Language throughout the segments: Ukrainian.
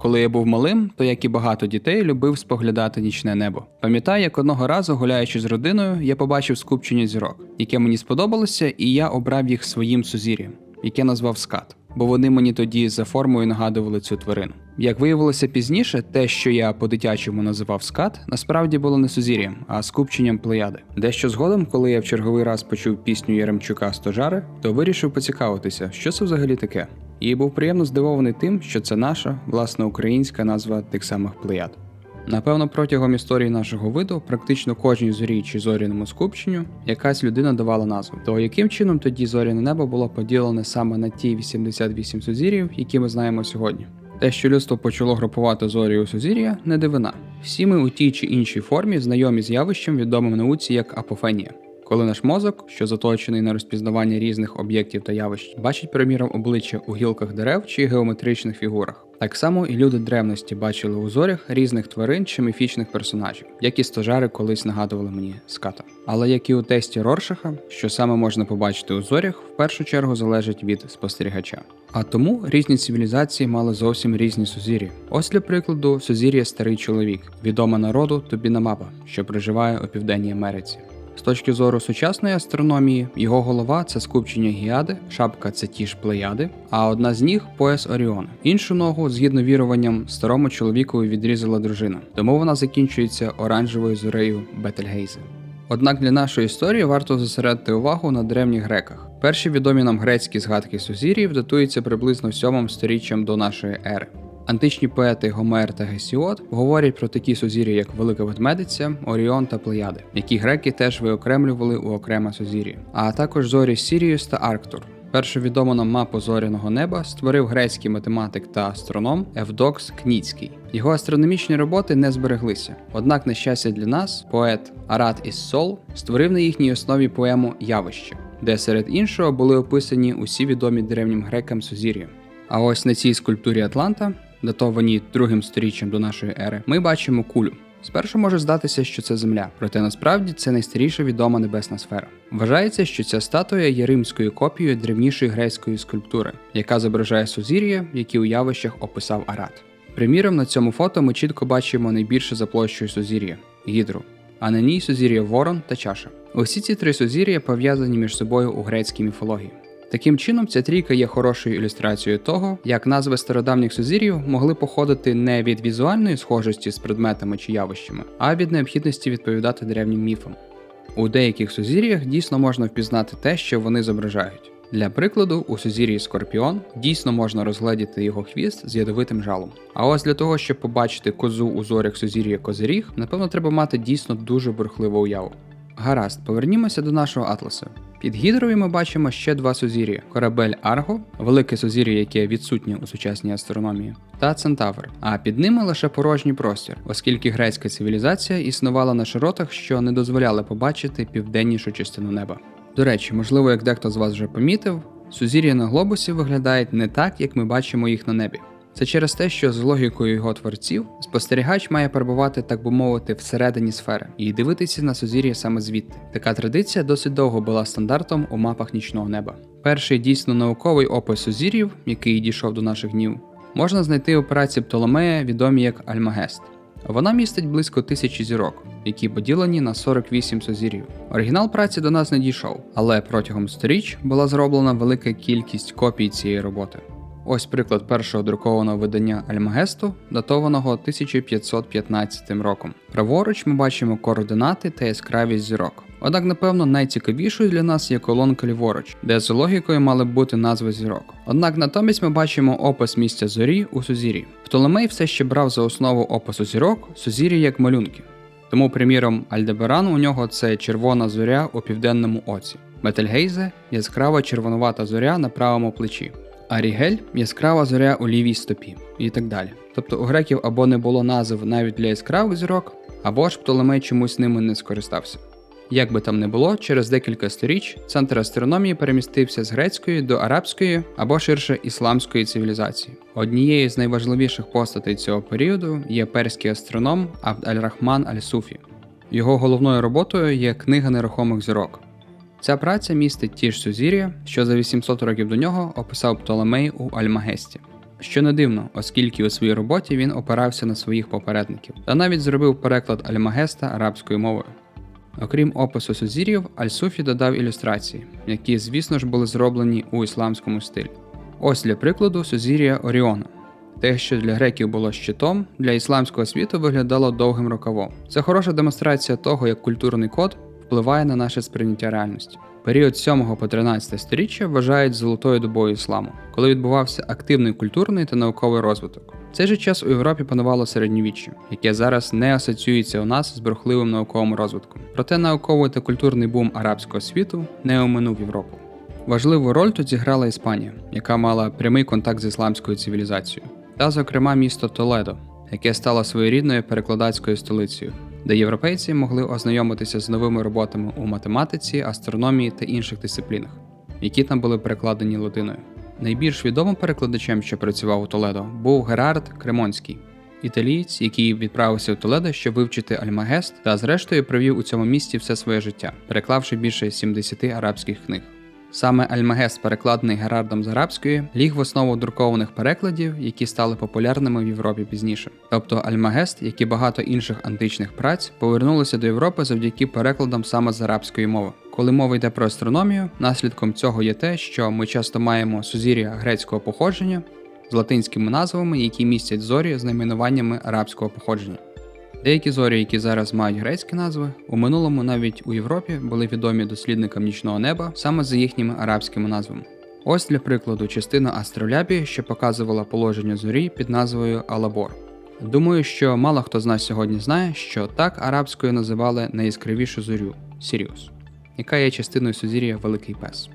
Коли я був малим, то як і багато дітей, любив споглядати нічне небо. Пам'ятаю, як одного разу, гуляючи з родиною, я побачив скупчення зірок, яке мені сподобалося, і я обрав їх своїм сузір'ям, яке назвав скат, бо вони мені тоді за формою нагадували цю тварину. Як виявилося пізніше, те, що я по-дитячому називав скат, насправді було не сузір'ям, а скупченням плеяди. Дещо згодом, коли я в черговий раз почув пісню Яремчука Стожари, то вирішив поцікавитися, що це взагалі таке. І був приємно здивований тим, що це наша, власне, українська назва тих самих плеяд. Напевно, протягом історії нашого виду практично кожній зорі чи зоряному скупченню якась людина давала назву. То яким чином тоді зоряне небо було поділене саме на ті 88 сузір'їв, які ми знаємо сьогодні? Те, що людство почало групувати зорі у сузір'я, не дивина. Всі ми у тій чи іншій формі знайомі з явищем, відомим науці як апофенія. Коли наш мозок, що заточений на розпізнавання різних об'єктів та явищ, бачить, приміром, обличчя у гілках дерев чи геометричних фігурах. Так само і люди древності бачили у зорях різних тварин чи міфічних персонажів, як і стожари колись нагадували мені ската. Але як і у тесті Роршаха, що саме можна побачити у зорях, в першу чергу залежить від спостерігача. А тому різні цивілізації мали зовсім різні сузір'я. Ось для прикладу, сузір'я старий чоловік, відома народу Тобінамаба, що проживає у Південній Америці. З точки зору сучасної астрономії, його голова це скупчення гіади, шапка це ті ж плеяди, а одна з ніг пояс Оріона. Іншу ногу, згідно віруванням, старому чоловікові відрізала дружина, тому вона закінчується оранжевою зорею Бетельгейзе. Однак для нашої історії варто зосередити увагу на древніх греках. Перші відомі нам грецькі згадки сузір'їв датуються приблизно 7 сторіччям до нашої ери. Античні поети Гомер та Гесіод говорять про такі сузір'я, як Велика Ведмедиця, Оріон та Плеяди, які греки теж виокремлювали у окреме сузір'я, а також зорі Сіріус та Арктур. Першу відому нам мапу зоряного неба створив грецький математик та астроном Евдокс Кніцький. Його астрономічні роботи не збереглися. Однак, на щастя для нас, поет Арат із Сол створив на їхній основі поему Явище, де серед іншого були описані усі відомі древнім грекам сузір'я. А ось на цій скульптурі Атланта, датованій другим сторіччям до нашої ери, ми бачимо кулю. Спершу може здатися, що це Земля, проте насправді це найстаріша відома небесна сфера. Вважається, що ця статуя є римською копією древнішої грецької скульптури, яка зображає сузір'я, які у явищах описав Арат. Приміром, на цьому фото ми чітко бачимо найбільше за площею сузір'я гідру, а на ній сузір'я Ворон та чаша. Усі ці три сузір'я пов'язані між собою у грецькій міфології. Таким чином, ця трійка є хорошою ілюстрацією того, як назви стародавніх сузір'їв могли походити не від візуальної схожості з предметами чи явищами, а від необхідності відповідати древнім міфам. У деяких сузір'ях дійсно можна впізнати те, що вони зображають. Для прикладу, у сузір'ї Скорпіон дійсно можна розгледіти його хвіст з ядовитим жалом. А ось для того, щоб побачити козу у зорях сузір'я Козиріг, напевно, треба мати дійсно дуже бурхливу уяву. Гаразд, повернімося до нашого атласа. Під гідрою ми бачимо ще два сузір'я: корабель Арго, велике сузір'я, яке відсутнє у сучасній астрономії, та Центавр. А під ними лише порожній простір, оскільки грецька цивілізація існувала на широтах, що не дозволяли побачити південнішу частину неба. До речі, можливо, як дехто з вас вже помітив, сузір'я на глобусі виглядають не так, як ми бачимо їх на небі. Це через те, що з логікою його творців спостерігач має перебувати, так би мовити, всередині сфери і дивитися на сузір'я саме звідти. Така традиція досить довго була стандартом у мапах нічного неба. Перший дійсно науковий опис сузір'їв, який дійшов до наших днів, можна знайти у праці Птоломея, відомій як Альмагест. Вона містить близько тисячі зірок, які поділені на 48 сузір'їв. Оригінал праці до нас не дійшов, але протягом сторіч була зроблена велика кількість копій цієї роботи. Ось приклад першого друкованого видання Альмагесту, датованого 1515 роком. Праворуч ми бачимо координати та яскравість зірок. Однак, напевно, найцікавішою для нас є колонка ліворуч, де з логікою мали б бути назви зірок. Однак натомість ми бачимо опис місця зорі у сузір'ї. Птолемей все ще брав за основу опису зірок сузір'я як малюнки. Тому, приміром, Альдебаран у нього це червона зоря у південному оці, Бетельгейзе яскрава червонувата зоря на правому плечі. Арігель яскрава зоря у лівій стопі і так далі. Тобто у греків або не було назв навіть для яскравих зірок, або ж Птолемей чомусь ними не скористався. Як би там не було, через декілька сторіч центр астрономії перемістився з грецької до арабської або ширше ісламської цивілізації. Однією з найважливіших постатей цього періоду є перський астроном Абд Аль-Рахман Аль-Суфі. Його головною роботою є книга нерухомих зірок. Ця праця містить ті ж сузір'я, що за 800 років до нього описав Птолемей у Альмагесті. Що не дивно, оскільки у своїй роботі він опирався на своїх попередників та навіть зробив переклад Альмагеста арабською мовою. Окрім опису сузір'їв, Аль-Суфі додав ілюстрації, які, звісно ж, були зроблені у ісламському стилі. Ось для прикладу сузір'я Оріона. Те, що для греків було щитом, для ісламського світу виглядало довгим рукавом. Це хороша демонстрація того, як культурний код впливає на наше сприйняття реальності. Період 7 по 13 сторіччя вважають золотою добою ісламу, коли відбувався активний культурний та науковий розвиток. В цей же час у Європі панувало середньовіччя, яке зараз не асоціюється у нас з бурхливим науковим розвитком. Проте науковий та культурний бум арабського світу не оминув Європу. Важливу роль тут зіграла Іспанія, яка мала прямий контакт з ісламською цивілізацією, та, зокрема, місто Толедо, яке стало своєрідною перекладацькою столицею, де європейці могли ознайомитися з новими роботами у математиці, астрономії та інших дисциплінах, які там були перекладені латиною. Найбільш відомим перекладачем, що працював у Толедо, був Герард Кремонський, італієць, який відправився в Толедо, щоб вивчити Альмагест, та зрештою провів у цьому місті все своє життя, переклавши більше 70 арабських книг. Саме Альмагест, перекладений Герардом з арабської, ліг в основу друкованих перекладів, які стали популярними в Європі пізніше. Тобто Альмагест, як і багато інших античних праць, повернулися до Європи завдяки перекладам саме з арабської мови. Коли мова йде про астрономію, наслідком цього є те, що ми часто маємо сузір'я грецького походження з латинськими назвами, які містять зорі з найменуваннями арабського походження. Деякі зорі, які зараз мають грецькі назви, у минулому навіть у Європі були відомі дослідникам нічного неба саме за їхніми арабськими назвами. Ось для прикладу частина астролябії, що показувала положення зорі під назвою Алабор. Думаю, що мало хто з нас сьогодні знає, що так арабською називали найяскравішу зорю Сіріус, яка є частиною сузір'я Великий Пес.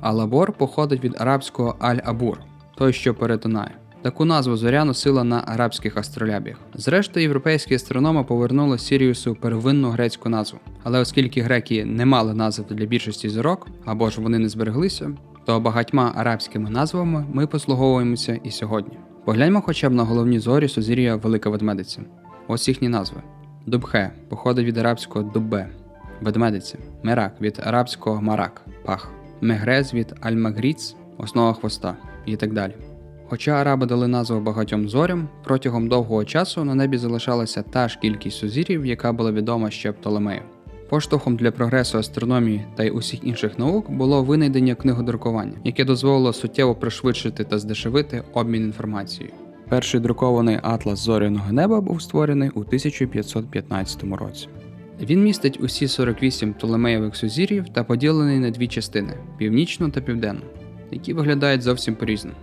Алабор походить від арабського Аль-Абур, той, що перетинає. Таку назву зоря носила на арабських астролябіях. Зрештою, європейські астрономи повернули Сіріусу первинну грецьку назву. Але оскільки греки не мали назв для більшості зорок, або ж вони не збереглися, то багатьма арабськими назвами ми послуговуємося і сьогодні. Погляньмо хоча б на головні зорі сузір'я Велика Ведмедиця. Ось їхні назви: Дубхе походить від арабського дуббе, ведмедиця, Мерак від арабського марак, пах, Мегрез від Аль-Магріц, основа хвоста і так далі. Хоча араби дали назву багатьом зорям, протягом довгого часу на небі залишалася та ж кількість сузір'їв, яка була відома ще Птолемею. Поштовхом для прогресу астрономії та й усіх інших наук було винайдення книгодрукування, яке дозволило суттєво пришвидшити та здешевити обмін інформацією. Перший друкований атлас зоряного неба був створений у 1515 році. Він містить усі 48 Птолемеєвих сузір'їв та поділений на дві частини північну та південну, які виглядають зовсім по-різному.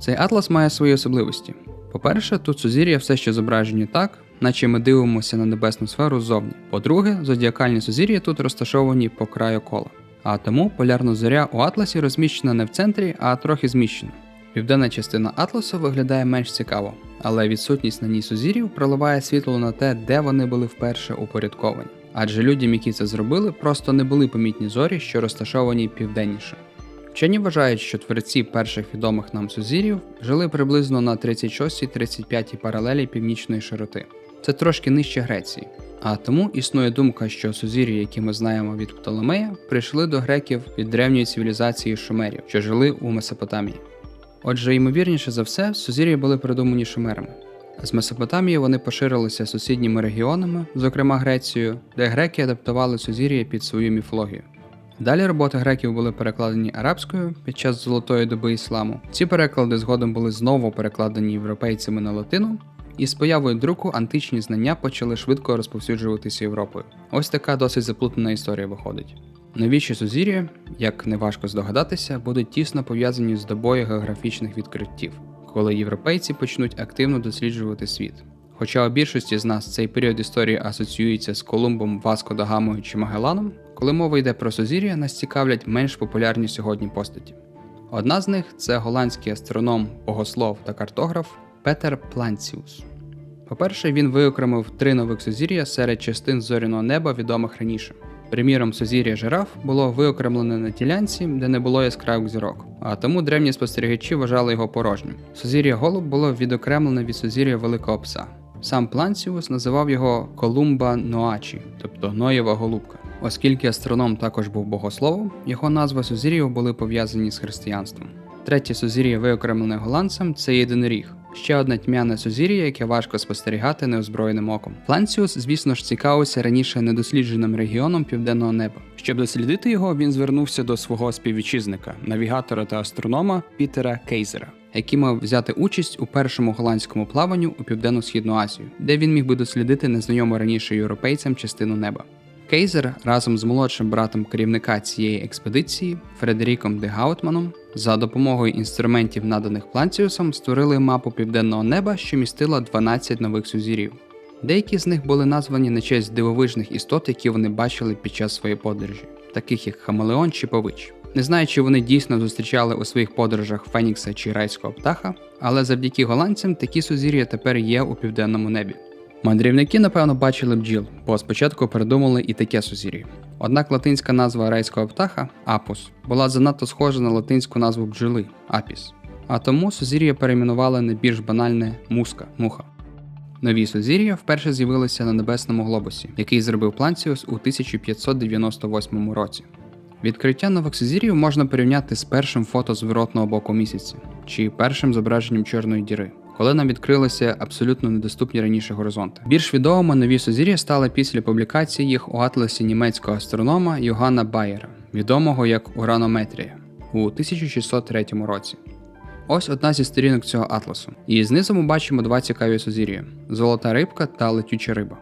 Цей атлас має свої особливості. По-перше, тут сузір'я все ще зображені так, наче ми дивимося на небесну сферу ззовні. По-друге, зодіакальні сузір'я тут розташовані по краю кола. А тому полярна зоря у атласі розміщена не в центрі, а трохи зміщена. Південна частина атласу виглядає менш цікаво, але відсутність на ній сузір'їв проливає світло на те, де вони були вперше упорядковані. Адже людям, які це зробили, просто не були помітні зорі, що розташовані південніше. Вчені вважають, що творці перших відомих нам сузір'їв жили приблизно на 36-35 паралелі північної широти. Це трошки нижче Греції. А тому існує думка, що сузір'я, які ми знаємо від Птолемея, прийшли до греків від древньої цивілізації шумерів, що жили у Месопотамії. Отже, ймовірніше за все, сузір'я були придумані шумерами. З Месопотамії вони поширилися сусідніми регіонами, зокрема Грецією, де греки адаптували сузір'я під свою міфологію. Далі роботи греків були перекладені арабською під час золотої доби ісламу. Ці переклади згодом були знову перекладені європейцями на латину, і з появою друку античні знання почали швидко розповсюджуватися Європою. Ось така досить заплутана історія виходить. Новіші сузір'я, як неважко здогадатися, будуть тісно пов'язані з добою географічних відкриттів, коли європейці почнуть активно досліджувати світ. Хоча у більшості з нас цей період історії асоціюється з Колумбом, Васко да Гамою чи Магеланом, коли мова йде про сузір'я, нас цікавлять менш популярні сьогодні постаті. Одна з них це голландський астроном, богослов та картограф Петер Планціус. По-перше, він виокремив три нових сузір'я серед частин зоряного неба, відомих раніше. Приміром, сузір'я жираф було виокремлене на ділянці, де не було яскравих зірок, а тому древні спостерігачі вважали його порожнім. Сузір'я голуб було відокремлене від сузір'я Великого Пса. Сам Планціус називав його Колумба Ноачі, тобто Ноєва голубка. Оскільки астроном також був богословом, його назви сузір'їв були пов'язані з християнством. Третє сузір'я, виокремлене голландцем, це єдиноріг. Ще одне тьмяне сузір'я, яке важко спостерігати неозброєним оком. Фланціус, звісно ж, цікавився раніше недослідженим регіоном південного неба. Щоб дослідити його, він звернувся до свого співвітчизника, навігатора та астронома Пітера Кейзера, який мав взяти участь у першому голландському плаванню у південно-східну Азію, де він міг би дослідити незнайому раніше європейцям частину неба. Кейзер разом з молодшим братом керівника цієї експедиції Фредеріком де Гаутманом за допомогою інструментів, наданих Планціусом, створили мапу південного неба, що містила 12 нових сузір'їв. Деякі з них були названі на честь дивовижних істот, які вони бачили під час своєї подорожі, таких як Хамелеон чи Павич. Не знаю, чи вони дійсно зустрічали у своїх подорожах Фенікса чи райського птаха, але завдяки голландцям такі сузір'я тепер є у південному небі. Мандрівники, напевно, бачили бджіл, бо спочатку придумали і таке сузір'я. Однак латинська назва райського птаха апус була занадто схожа на латинську назву бджоли апіс. А тому сузір'я перейменували на більш банальне муска муха. Нові сузір'я вперше з'явилися на небесному глобусі, який зробив Планціус у 1598 році. Відкриття нових сузір'їв можна порівняти з першим фото зворотного боку місяця чи першим зображенням чорної діри, коли нам відкрилися абсолютно недоступні раніше горизонти. Більш відомими нові сузір'я стали після публікації їх у атласі німецького астронома Йоганна Байера, відомого як Уранометрія, у 1603 році. Ось одна зі сторінок цього атласу. І знизу ми бачимо два цікаві сузір'я: золота рибка та летюча риба.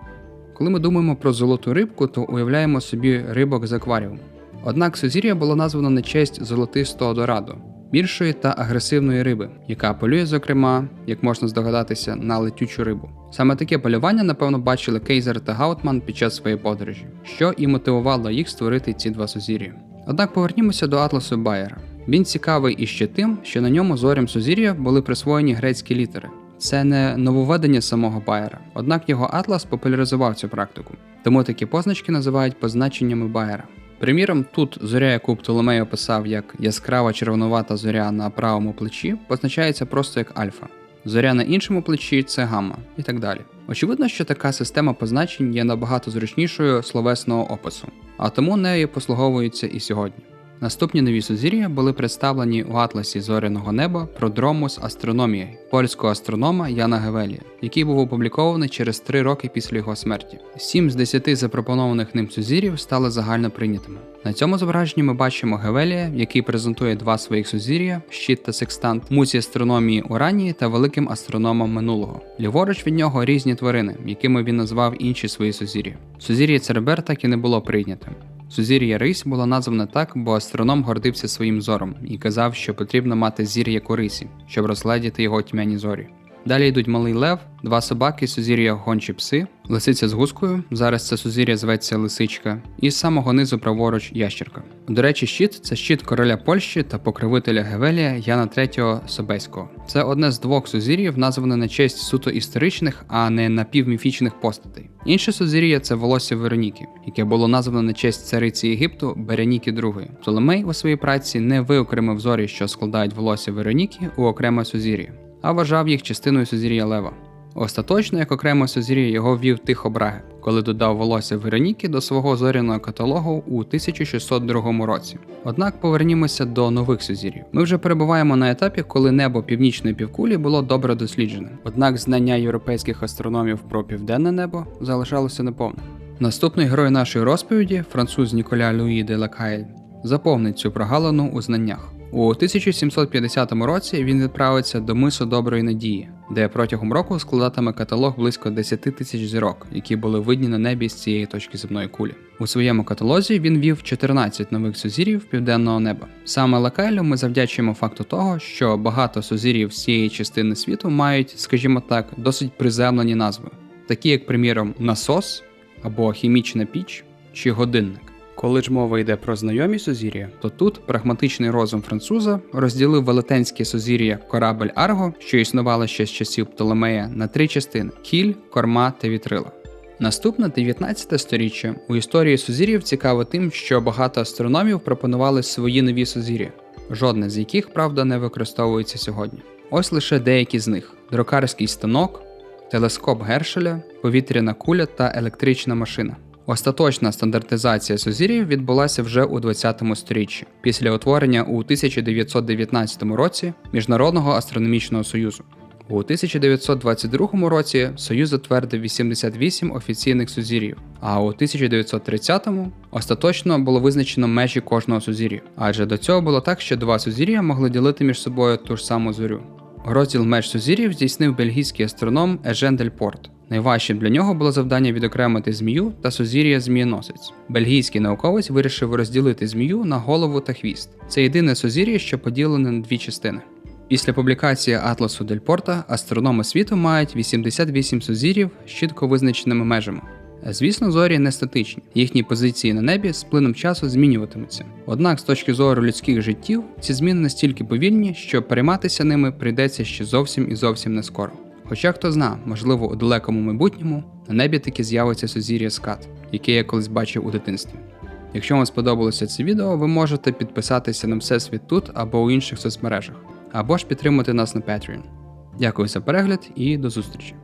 Коли ми думаємо про золоту рибку, то уявляємо собі рибок з акваріуму. Однак сузір'я було названо на честь золотистого дорадо, більшої та агресивної риби, яка полює, зокрема, як можна здогадатися, на летючу рибу. Саме таке полювання, напевно, бачили Кейзер та Гаутман під час своєї подорожі, що і мотивувало їх створити ці два сузір'я. Однак повернімося до атласу Байера. Він цікавий іще тим, що на ньому зорям сузір'я були присвоєні грецькі літери. Це не нововведення самого Байера, однак його атлас популяризував цю практику, тому такі позначки називають позначеннями Байера. Приміром, тут зоря, яку Птоломей описав як яскрава червонувата зоря на правому плечі, позначається просто як альфа. Зоря на іншому плечі це гамма і так далі. Очевидно, що така система позначень є набагато зручнішою словесного опису, а тому нею послуговуються і сьогодні. Наступні нові сузір'я були представлені у атласі зоряного неба Продромус астрономії польського астронома Яна Гевелія, який був опублікований через три роки після його смерті. Сім з десяти запропонованих ним сузір'їв стали загально прийнятими. На цьому зображенні ми бачимо Гевелія, який презентує два своїх сузір'я щит та секстант, музі астрономії Уранії та великим астрономом минулого. Ліворуч від нього різні тварини, якими він назвав інші свої сузір'я. Сузір'я Цербер так і не було прийнятим. Сузір'я Рись було названо так, бо астроном гордився своїм зором і казав, що потрібно мати зір'я корисі, щоб розгледіти його тьмяні зорі. Далі йдуть малий лев, два собаки, сузір'я гончі пси, лисиця з гускою, зараз це сузір'я зветься лисичка, і з самого низу праворуч ящерка. До речі, щит це щит короля Польщі та покровителя Гевелія Яна III Собеського. Це одне з двох сузір'їв, назване на честь суто історичних, а не напівміфічних постатей. Інше сузір'я це волосся Вероніки, яке було названо на честь цариці Єгипту Береніки II. Птолемей у своїй праці не виокремив зорі, що складають волосся Вероніки у окреме сузір'я а вважав їх частиною сузір'я Лева. Остаточно, як окремо сузір'я його ввів Тихобраги, коли додав волосся Вероніки до свого зоряного каталогу у 1602 році. Однак повернімося до нових сузір'їв. Ми вже перебуваємо на етапі, коли небо північної півкулі було добре досліджене. Однак знання європейських астрономів про південне небо залишалося неповним. Наступний герой нашої розповіді, француз Ніколя Луї де Лакайль, заповнить цю прогалину у знаннях. У 1750 році він відправиться до мису Доброї Надії, де протягом року складатиме каталог близько 10 тисяч зірок, які були видні на небі з цієї точки земної кулі. У своєму каталозі він вів 14 нових сузір'їв південного неба. Саме Лакайлю ми завдячуємо факту того, що багато сузір'їв з цієї частини світу мають, скажімо так, досить приземлені назви, такі як, приміром, насос або хімічна піч чи годинник. Коли ж мова йде про знайомі сузір'я, то тут прагматичний розум француза розділив велетенське сузір'я корабель Арго, що існувало ще з часів Птолемея, на три частини: кіль, корма та вітрила. Наступне 19 сторіччя у історії сузір'їв цікаво тим, що багато астрономів пропонували свої нові сузір'я, жодне з яких, правда, не використовується сьогодні. Ось лише деякі з них: дрокарський станок, телескоп Гершеля, повітряна куля та електрична машина. Остаточна стандартизація сузір'їв відбулася вже у 20 сторіччі, після утворення у 1919 році Міжнародного астрономічного союзу. У 1922 році Союз затвердив 88 офіційних сузір'їв, а у 1930-му остаточно було визначено межі кожного сузір'я, адже до цього було так, що два сузір'я могли ділити між собою ту ж саму зорю. Розділ меж сузір'їв здійснив бельгійський астроном Ежен Дель Порт. Найважчим для нього було завдання відокремити змію та сузір'я змієносець. Бельгійський науковець вирішив розділити змію на голову та хвіст. Це єдине сузір'я, що поділене на дві частини. Після публікації Атласу Дель Порта астрономи світу мають 88 сузір'їв з чітко визначеними межами. Звісно, зорі не статичні, їхні позиції на небі з плином часу змінюватимуться. Однак, з точки зору людських життів, ці зміни настільки повільні, що перейматися ними прийдеться ще зовсім і зовсім не скоро. Хоча хто зна, можливо, у далекому майбутньому на небі таки з'явиться сузір'я скат, яке я колись бачив у дитинстві. Якщо вам сподобалося це відео, ви можете підписатися на Всесвіт тут або у інших соцмережах, або ж підтримати нас на Patreon. Дякую за перегляд і до зустрічі!